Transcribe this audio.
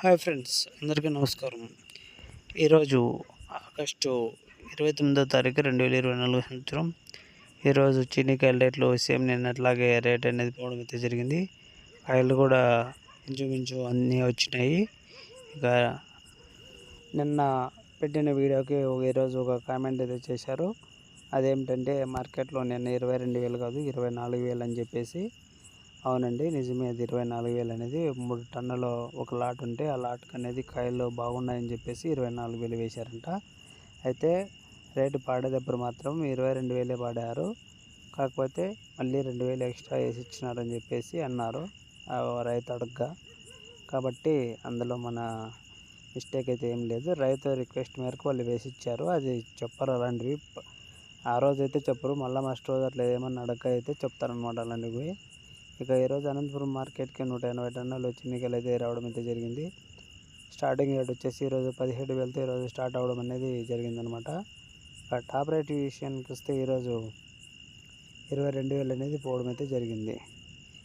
Hi friends అందరికీ నమస్కారం. ఈరోజు ఆగస్టు ఇరవై తొమ్మిదో తారీఖు రెండు వేల ఇరవై నాలుగు సంవత్సరం. ఈరోజు చీనికాయల రేట్లు సేమ్ నిన్నట్లాగే రేట్ అనేది పోవడం అయితే జరిగింది. కాయలు కూడా ఇంచుమించు అన్నీ వచ్చినాయి. ఇక నిన్న పెట్టిన వీడియోకి ఈరోజు ఒక కామెంట్ అయితే చేశారు. అదేమిటంటే మార్కెట్లో నిన్న ఇరవై రెండు వేలు కాదు ఇరవై నాలుగు వేలు అని చెప్పేసి అవునండి. నిజమే. అది ఇరవై నాలుగు వేలు అనేది మూడు టన్నులు ఒక లాట్ ఉంటే ఆ లాట్కి అనేది కాయలు బాగున్నాయని చెప్పేసి ఇరవై నాలుగు వేలు వేశారంట. అయితే రేటు పాడేటప్పుడు మాత్రం ఇరవై రెండు వేలే పాడారు. కాకపోతే మళ్ళీ రెండు వేలు ఎక్స్ట్రా వేసి ఇచ్చినారని చెప్పేసి అన్నారు. రైతు అడగ్గా. కాబట్టి అందులో మన మిస్టేక్ అయితే ఏం లేదు. రైతు రిక్వెస్ట్ మేరకు వాళ్ళు వేసి ఇచ్చారు. అది చెప్పరు అలాంటివి. ఆ రోజు అయితే చెప్పరు. మళ్ళీ మస్ట్ రోజు అట్లా ఏమన్నా అడగ అయితే చెప్తారనమాట అలాంటివి. ఇక ఈరోజు అనంతపురం మార్కెట్కి నూట ఎనభై టన్నులు చిన్నికలు అయితే రావడం అయితే జరిగింది. స్టార్టింగ్ రేట్ వచ్చేసి ఈరోజు పదిహేడు వేలతో ఈరోజు స్టార్ట్ అవ్వడం అనేది జరిగిందనమాట. టాప్ రేట్ విషయానికి వస్తే ఈరోజు ఇరవై రెండు వేలు అనేది పోవడం అయితే జరిగింది.